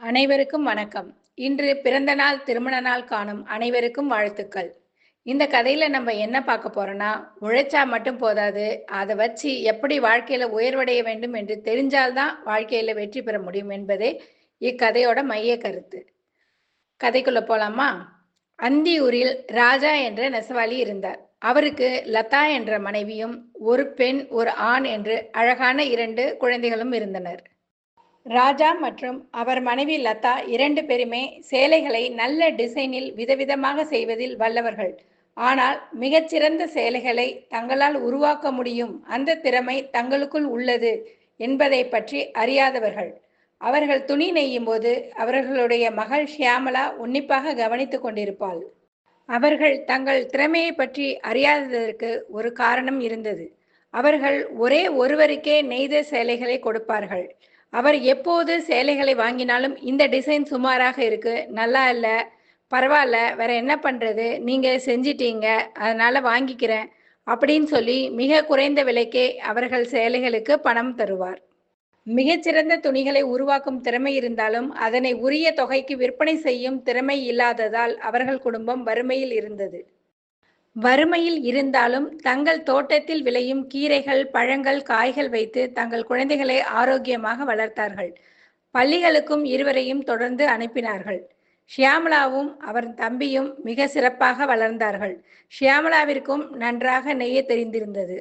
அனைவருக்கும் வணக்கம். இன்று பிறந்த நாள் திருமண நாள் காணும் அனைவருக்கும் வாழ்த்துக்கள். இந்த கதையில நம்ம என்ன பார்க்க போறோம்னா உழைச்சா மட்டும் போதாது அதை வச்சு எப்படி வாழ்க்கையில உயர்வடைய வேண்டும் என்று தெரிஞ்சால்தான் வாழ்க்கையில வெற்றி பெற முடியும் என்பதே இக்கதையோட மைய கருத்து. கதைக்குள்ள போலாமா? அந்தியூரில் ராஜா என்ற நெசவாளி இருந்தார். அவருக்கு லதா என்ற மனைவியும் ஒரு பெண் ஒரு ஆண் என்று அழகான இரண்டு குழந்தைகளும் இருந்தனர். ராஜா மற்றும் அவர் மனைவி லதா இரண்டு பேருமே சேலைகளை நல்ல டிசைனில் விதவிதமாக செய்வதில் வல்லவர்கள். ஆனால் மிகச்சிறந்த சேலைகளை தங்களால் உருவாக்க முடியும். அந்த திறமை தங்களுக்குள் உள்ளது என்பதை பற்றி அறியாதவர்கள். அவர்கள் துணி நெய்யும் போது அவர்களுடைய மகள் ஷியாமலா உன்னிப்பாக கவனித்துக் கொண்டிருப்பாள். அவர்கள் தங்கள் திறமையை பற்றி அறியாததற்கு ஒரு காரணம் இருந்தது. அவர்கள் ஒரே ஒருவருக்கே நெய்த சேலைகளை கொடுப்பார்கள். அவர் எப்போது சேலைகளை வாங்கினாலும் இந்த டிசைன் சுமாராக இருக்கு. நல்லா இல்லை. பரவாயில்ல வேற என்ன பண்றது? நீங்க செஞ்சிட்டீங்க. அதனால வாங்கிக்கிறேன். அப்படின்னு சொல்லி மிக குறைந்த விலைக்கே அவர்கள் சேலைகளுக்கு பணம் தருவார். மிகச்சிறந்த துணிகளை உருவாக்கும் திறமை இருந்தாலும் அதனை உரிய தொகைக்கு விற்பனை செய்யும் திறமை இல்லாததால் அவர்கள் குடும்பம் வறுமையில் இருந்தது. வறுமையில் இருந்தாலும் தங்கள் தோட்டத்தில் விளையும் கீரைகள் பழங்கள் காய்கள் வைத்து தங்கள் குழந்தைகளை ஆரோக்கியமாக வளர்த்தார்கள். பள்ளிகளுக்கும் இருவரையும் தொடர்ந்து அனுப்பினார்கள். ஷியாமலாவும் அவர் தம்பியும் மிக சிறப்பாக வளர்ந்தார்கள். ஷியாமலாவிற்கும் நன்றாக நெய்ய தெரிந்திருந்தது.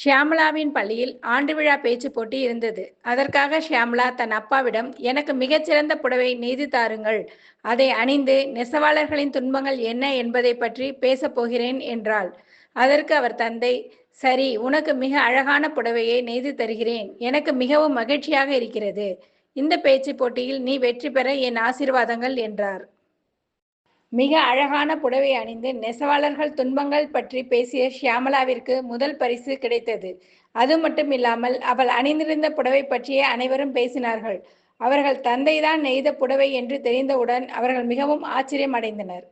ஷியாமலாவின் பள்ளியில் ஆண்டு விழா பேச்சு போட்டி இருந்தது. அதற்காக ஷியாமலா தன் அப்பாவிடம் எனக்கு மிகச்சிறந்த புடவை நெய்து தாருங்கள். அதை அணிந்து நெசவாளர்களின் துன்பங்கள் என்ன என்பதை பற்றி பேசப் போகிறேன் என்றாள். அதற்கு அவர் தந்தை சரி உனக்கு மிக அழகான புடவையை நெய்து தருகிறேன். எனக்கு மிகவும் மகிழ்ச்சியாக இருக்கிறது. இந்த பேச்சு போட்டியில் நீ வெற்றி பெற என் ஆசீர்வாதங்கள் என்றார். மிக அழகான புடவை அணிந்து நெசவாளர்கள் துன்பங்கள் பற்றி பேசிய ஷியாமலாவிற்கு முதல் பரிசு கிடைத்தது. அது மட்டும் இல்லாமல் அவள் அணிந்திருந்த புடவை பற்றியே அனைவரும் பேசினார்கள். அவர்கள் தந்தைதான் நெய்த புடவை என்று தெரிந்தவுடன் அவர்கள் மிகவும் ஆச்சரியம் அடைந்தனர்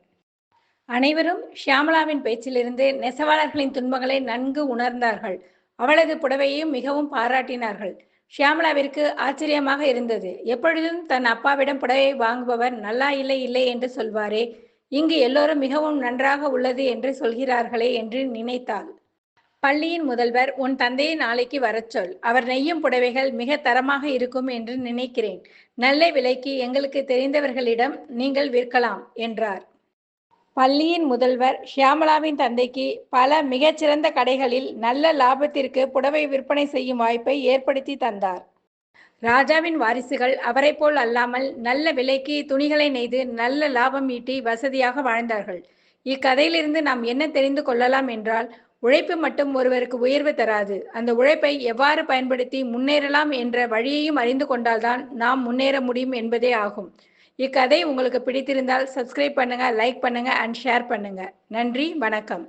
அனைவரும் ஷியாமலாவின் பேச்சிலிருந்து நெசவாளர்களின் துன்பங்களை நன்கு உணர்ந்தார்கள். அவளது புடவையையும் மிகவும் பாராட்டினார்கள். ஷியாமலாவிற்கு ஆச்சரியமாக இருந்தது. எப்பொழுதும் தன் அப்பாவிடம் புடவை வாங்குபவர் நல்லா இல்லை இல்லை என்று சொல்வாரே. இங்கு எல்லோரும் மிகவும் நன்றாக உள்ளது என்று சொல்கிறார்களே என்று நினைத்தாள். பள்ளியின் முதல்வர் உன் தந்தையை நாளைக்கு வரச் சொல். அவர் நெய்யும் புடவைகள் மிக தரமாக இருக்கும் என்று நினைக்கிறேன். நல்ல விலைக்கு எங்களுக்கு தெரிந்தவர்களிடம் நீங்கள் விற்கலாம் என்றார். பள்ளியின் முதல்வர் ஷியாமலாவின் தந்தைக்கு பல மிகச்சிறந்த கடைகளில் நல்ல லாபத்திற்கு புடவை விற்பனை செய்யும் வாய்ப்பை ஏற்படுத்தி தந்தார். ராஜாவின் வாரிசுகள் அவரை போல் அல்லாமல் நல்ல விலைக்கு துணிகளை நெய்து நல்ல லாபம் ஈட்டி வசதியாக வாழ்ந்தார்கள். இக்கதையிலிருந்து நாம் என்ன தெரிந்து கொள்ளலாம் என்றால் உழைப்பு மட்டும் ஒருவருக்கு உயர்வு தராது. அந்த உழைப்பை எவ்வாறு பயன்படுத்தி முன்னேறலாம் என்ற வழியையும் அறிந்து கொண்டால்தான் நாம் முன்னேற முடியும் என்பதே ஆகும். இக்கதை உங்களுக்கு பிடித்திருந்தால் சப்ஸ்கிரைப் பண்ணுங்க லைக் பண்ணுங்க அண்ட் ஷேர் பண்ணுங்க. நன்றி வணக்கம்.